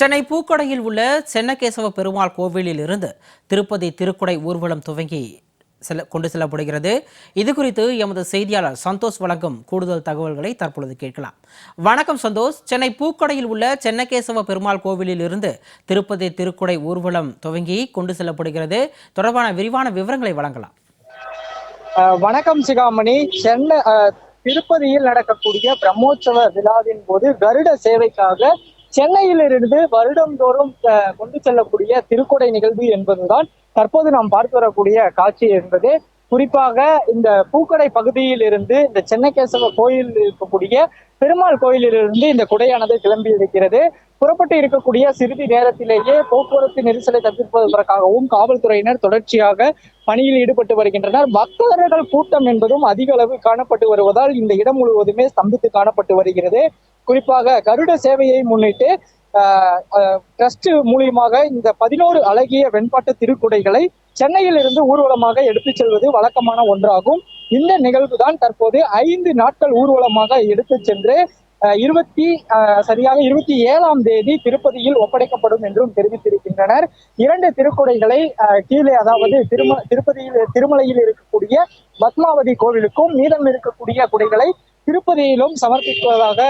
சென்னை பூக்கடையில் உள்ள சென்னகேசவ பெருமாள் கோவிலில் இருந்து திருப்பதி திருக்குடை ஊர்வலம் துவங்கி செல்ல கொண்டு செல்லப்படுகிறது. இது குறித்து எமது செய்தியாளர் சந்தோஷ் வழங்கும் கூடுதல் தகவல்களை தற்பொழுது கேட்கலாம். வணக்கம் சந்தோஷ். சென்னை பூக்கடையில் உள்ள சென்னகேசவ பெருமாள் கோவிலில் இருந்து திருப்பதி திருக்குடை ஊர்வலம் துவங்கி கொண்டு செல்லப்படுகிறது. தொடர்பான விரிவான விவரங்களை வழங்கலாம். வணக்கம் சிகாமணி. சென்னை திருப்பதியில் நடக்கக்கூடிய பிரம்மோற்சவ விழாவின் போது கருட சேவைக்காக சென்னையிலிருந்து வருடந்தோறும் அஹ், கொண்டு செல்லக்கூடிய திருக்கொடை நிகழ்வு என்பதுதான் தற்போது நாம் பார்த்து வரக்கூடிய காட்சி என்பது. குறிப்பாக இந்த பூக்கடை பகுதியில் இருந்து இந்த சென்னகேசவ கோயில் இருக்கக்கூடிய பெருமாள் கோயிலிலிருந்து இந்த குடையானது கிளம்பி இருக்கிறது. புறப்பட்டு இருக்கக்கூடிய சிறிது நேரத்திலேயே போக்குவரத்து நெரிசலை தவிர்ப்பதற்காகவும் காவல்துறையினர் தொடர்ச்சியாக பணியில் ஈடுபட்டு வருகின்றனர். பக்தர்கள் கூட்டம் என்பதும் அதிக அளவு காணப்பட்டு வருவதால் இந்த இடம் முழுவதுமே ஸ்தம்பித்து காணப்பட்டு வருகிறது. குறிப்பாக கருட சேவையை முன்னிட்டு டிரஸ்ட் மூலியமாக இந்த பதினோரு அழகிய வெண்பாட்டு திருக்குடைகளை சென்னையில் இருந்து ஊர்வலமாக எடுத்துச் செல்வது வழக்கமான ஒன்றாகும். இந்த நிகழ்வு தான் தற்போது ஐந்து நாட்கள் ஊர்வலமாக எடுத்துச் சென்று இருபத்தி சரியாக இருபத்தி ஏழாம் தேதி திருப்பதியில் ஒப்படைக்கப்படும் என்றும் தெரிவித்திருக்கின்றனர். இரண்டு திருக்குடைகளை கீழே அதாவது திரும திருப்பதியில் திருமலையில் இருக்கக்கூடிய பத்மாவதி கோவிலுக்கும் மீதம் இருக்கக்கூடிய குடைகளை திருப்பதியிலும் சமர்ப்பிப்பதாக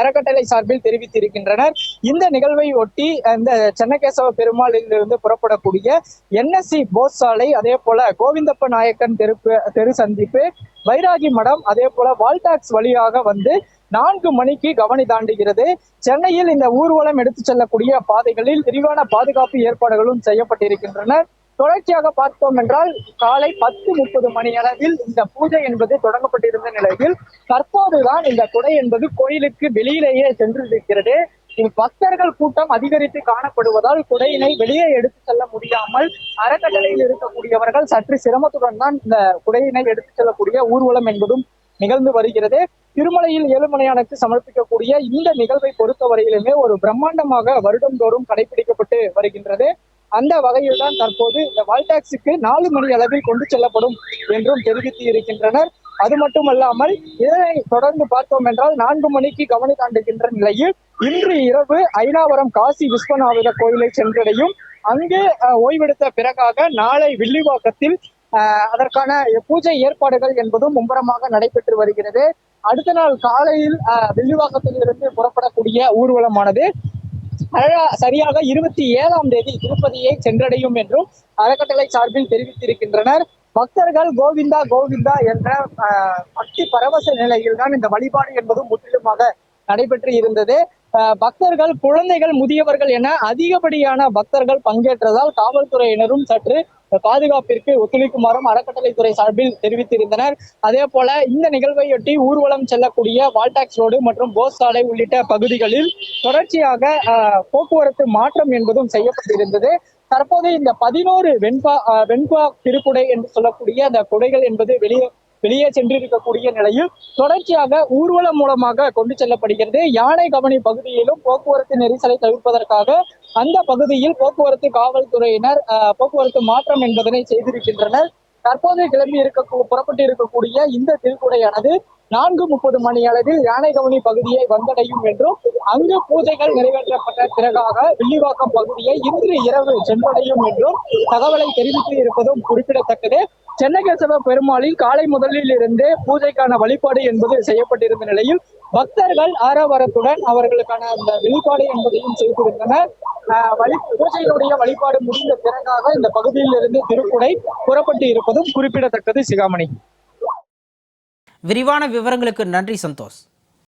அறக்கட்டளை சார்பில் தெரிவித்திருக்கின்றனர். இந்த நிகழ்வை ஒட்டி இந்த சென்னகேசவ பெருமாளிலிருந்து புறப்படக்கூடிய என்எஸ்சி போஸ் சாலை அதே போல கோவிந்தப்ப நாயக்கன் தெரு தெரு சந்திப்பு வைராகி மடம் அதே போல வால்டாக்ஸ் வழியாக வந்து நான்கு மணிக்கு கவனி தாண்டுகிறது. சென்னையில் இந்த ஊர்வலம் எடுத்துச் செல்லக்கூடிய பாதைகளில் விரிவான பாதுகாப்பு ஏற்பாடுகளும் செய்யப்பட்டிருக்கின்றன. தொடர்ச்சியாக பார்த்தோம் என்றால் காலை பத்து முப்பது மணி அளவில் இந்த பூஜை என்பது தொடங்கப்பட்டிருந்த நிலையில் தற்போதுதான் இந்த குடை என்பது கோயிலுக்கு வெளியிலேயே சென்றிருக்கிறது. பக்தர்கள் கூட்டம் அதிகரித்து காணப்படுவதால் குடையினை வெளியே எடுத்து செல்ல முடியாமல் அறக்கட்டளையில் இருக்கக்கூடியவர்கள் சற்று சிரமத்துடன் தான் இந்த குடையினை எடுத்து செல்லக்கூடிய ஊர்வலம் என்பதும் நிகழ்ந்து வருகிறது. திருமலையில் ஏழுமலையானுக்கு சமர்ப்பிக்கக்கூடிய இந்த நிகழ்வை பொறுத்தவரையிலுமே ஒரு பிரம்மாண்டமாக வருடந்தோறும் கடைபிடிக்கப்பட்டு வருகின்றது. அந்த வகையில் தான் தற்போது இந்த வால்டாக்ஸுக்கு நாலு மணி அளவில் கொண்டு செல்லப்படும் என்றும் தெரிவித்து இருக்கின்றனர் அது மட்டுமல்லாமல் இதனை தொடர்ந்து பார்த்தோம் என்றால் நான்கு மணிக்கு கவனம் காண்டுகின்ற நிலையில் இன்று இரவு ஐநாவரம் காசி விஸ்வநாத கோயிலை சென்றடையும். அங்கு அஹ், ஓய்வெடுத்த பிறகாக நாளை வில்லிவாக்கத்தில் அஹ், அதற்கான பூஜை ஏற்பாடுகள் என்பதும் மும்பரமாக நடைபெற்று வருகிறது. அடுத்த நாள் காலையில் வில்லிவாக்கத்தில் இருந்து புறப்படக்கூடிய ஊர்வலமானது சரியாக இருபத்தி ஏழாம் தேதி திருப்பதியை சென்றடையும் என்றும் அறக்கட்டளை சார்பில் தெரிவித்திருக்கின்றனர். பக்தர்கள் கோவிந்தா கோவிந்தா என்ற பக்தி பரவச நிலையில் தான் இந்த வழிபாடு என்பதும் முற்றிலுமாக நடைபெற்று இருந்தது. பக்தர்கள் குழந்தைகள் முதியவர்கள் என அதிகப்படியான பக்தர்கள் பங்கேற்றதால் காவல்துறையினரும் சற்று பாதுகாப்பிற்கு ஒத்துழைக்குமாறும் அறக்கட்டளைத்துறை சார்பில் தெரிவித்திருந்தனர். அதே போல இந்த நிகழ்வையொட்டி ஊர்வலம் செல்லக்கூடிய வால்டாக்ஸ் ரோடு மற்றும் போஸ் சாலை உள்ளிட்ட பகுதிகளில் தொடர்ச்சியாக ஆஹ், போக்குவரத்து மாற்றம் என்பதும் செய்யப்பட்டிருந்தது. தற்போது இந்த பதினோரு வெண்பா வெண்பா திருக்குடை என்று சொல்லக்கூடிய அந்த குடைகள் என்பது வெளியே வெளியே சென்றிருக்கக்கூடிய நிலையில் தொடர்ச்சியாக ஊர்வலம் மூலமாக கொண்டு செல்லப்படுகிறது. யானை கவனி பகுதியிலும் போக்குவரத்து நெரிசலை தவிர்ப்பதற்காக அந்த பகுதியில் போக்குவரத்து காவல்துறையினர் போக்குவரத்து மாற்றம் என்பதனை செய்திருக்கின்றனர். தற்போது கிளம்பி இருக்க புறப்பட்டு இருக்கக்கூடிய இந்த திருக்குடையானது நான்கு முப்பது மணி அளவில் யானைகவனி பகுதியை வந்தடையும் என்றும் அங்கு பூஜைகள் நிறைவேற்றப்பட்ட பிறகாக வில்லிவாக்கம் பகுதியை இன்று இரவு சென்றடையும் என்றும் தகவலை தெரிவித்து இருப்பதும் குறிப்பிடத்தக்கது. சென்னகேசவ பெருமாளில் காலை முதலில் இருந்து பூஜைக்கான வழிபாடு என்பது செய்யப்பட்டிருந்த நிலையில் பக்தர்கள் ஆரவாரத்துடன் அவர்களுக்கான அந்த வெளிப்பாடு என்பதையும் செய்திருந்தனர். வழி பூஜையினுடைய வழிபாடு முடிந்த பிறகாக இந்த பகுதியில் இருந்து திருக்குடை புறப்பட்டு இருப்பதும் குறிப்பிடத்தக்கது சிகாமணி. விரிவான விவரங்களுக்கு நன்றி சந்தோஷ்.